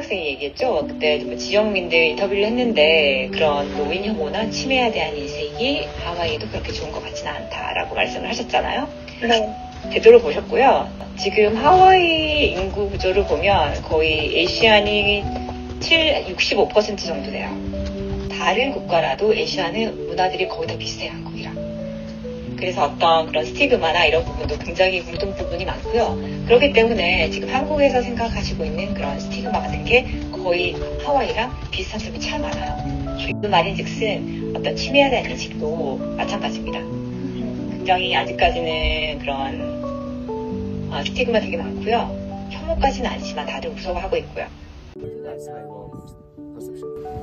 학생이 얘기했죠. 그때 뭐 지역민들 인터뷰를 했는데 그런 노인 혐오나 치매에 대한 인식이 하와이에도 그렇게 좋은 것 같지는 않다라고 말씀을 하셨잖아요. 네. 제대로 보셨고요. 지금 하와이 인구 구조를 보면 거의 에이시안이 7, 65% 정도 돼요. 다른 국가라도 에이시안은 문화들이 거의 다 비슷해요, 한국이랑. 그래서 어떤 그런 스티그마나 이런 부분도 굉장히 공통 부분이 많고요. 그렇기 때문에 지금 한국에서 생각하시고 있는 그런 스티그마 같은 게 거의 하와이랑 비슷한 점이 참 많아요. 그 말인 즉슨 어떤 치매에 대한 인식도 마찬가지입니다. 굉장히 아직까지는 그런 어, 스티그마 되게 많고요. 혐오까지는 아니지만 다들 무서워하고 있고요.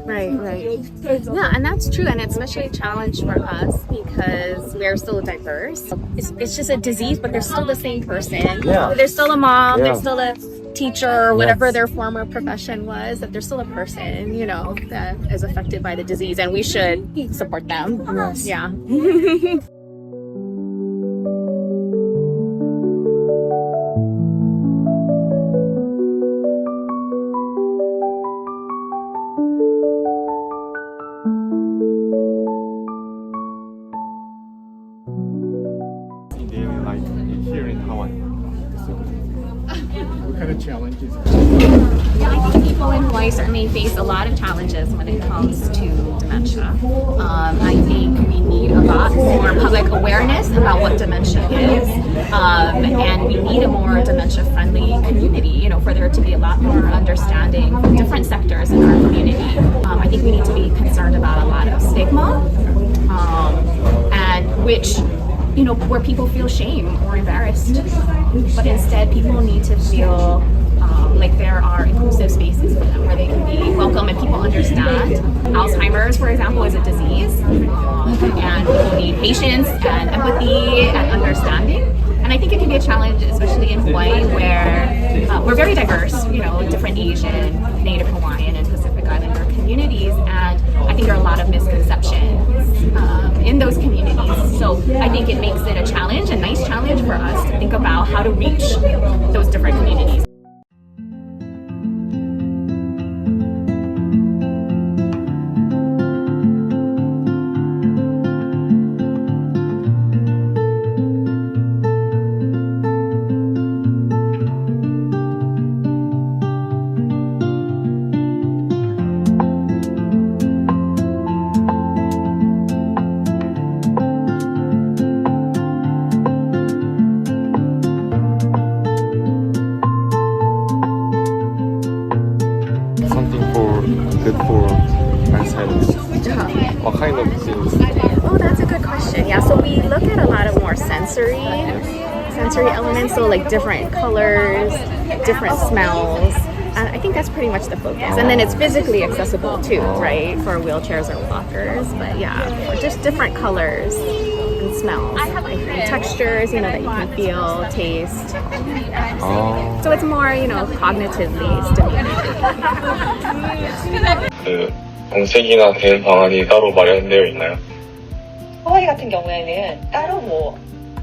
Right, right. Yeah, and that's true, and it's especially a challenge for us because we're so diverse. It's, it's just a disease, but they're still the same person. Yeah. They're still a mom, Yeah. they're still a teacher, or whatever Yes. their former profession was, that they're still a person, you know, that is affected by the disease, and we should support them. Yes. Yeah. here in Hawaii. What kind of challenges? Yeah, I think people in Hawaii certainly face a lot of challenges when it comes to dementia. Um, I think we need a lot more public awareness about what dementia is, um, and we need a more dementia-friendly community. You know, for there to be a lot more understanding from different sectors in our community. Um, I think we need to be concerned about a lot of stigma, um, and which you know, where people feel shame or embarrassed. But instead, people need to feel um, like there are inclusive spaces for them where they can be welcome and people understand. Alzheimer's, for example, is a disease, um, and people need patience and empathy and understanding. And I think it can be a challenge, especially in Hawaii, where uh, we're very diverse, you know, different Asian, think it makes it a challenge, a nice challenge for us to think about how to reach those different communities. Something for good for Alzheimer's. What kind of things? Oh, that's a good question. Yeah, so we look at a lot of more sensory sensory elements, so like different colors, different smells. And I think that's pretty much the focus. And then it's physically accessible too, right, for wheelchairs or walkers. But yeah, just different colors smells. Textures, you know, that you can feel, taste. Oh. So it's more, you know, cognitively stimulating. 그 정책이나 대응 방안이 따로 마련되어 있나요? 하와이 같은 경우에는 따로 뭐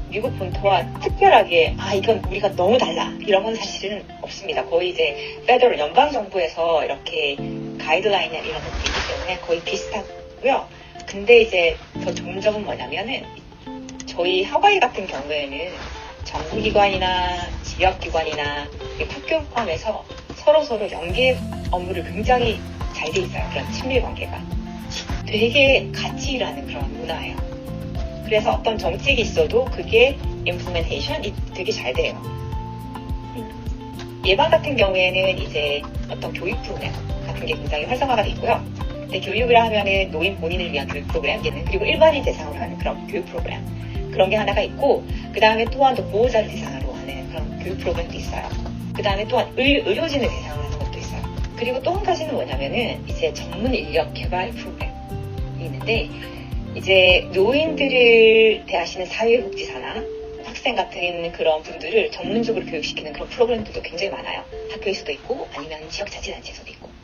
미국 본토와 특별하게 아 이건 우리가 너무 달라 이런 건 사실은 없습니다. 거의 이제 페더럴 연방 정부에서 이렇게 가이드라인 이런 것도 있기 때문에 거의 비슷하고요. 근데 이제 더 좋은 점은 뭐냐면은 저희 하와이 같은 경우에는 정부기관이나 지역기관이나 학교 포함해서 서로 서로 연계 업무를 굉장히 잘 돼 있어요. 그런 친밀 관계가 되게 같이 일하는 그런 문화예요. 그래서 어떤 정책이 있어도 그게 임플멘테이션이 되게 잘 돼요. 예방 같은 경우에는 이제 어떤 교육 프로그램 같은 게 굉장히 활성화가 돼 있고요. 근데 교육을 하면은 노인 본인을 위한 교육 프로그램, 그리고 일반인 대상으로 하는 그런 교육 프로그램 그런 게 하나가 있고 그 다음에 또한 또 보호자를 대상으로 하는 그런 교육 프로그램도 있어요. 그 다음에 또한 의, 의료진을 대상으로 하는 것도 있어요. 그리고 또 한 가지는 뭐냐면은 이제 전문 인력 개발 프로그램이 있는데 이제 노인들을 대하시는 사회복지사나 학생 같은 그런 분들을 전문적으로 교육시키는 그런 프로그램들도 굉장히 많아요. 학교에서도 있고 아니면 지역자치단체에서도 있고.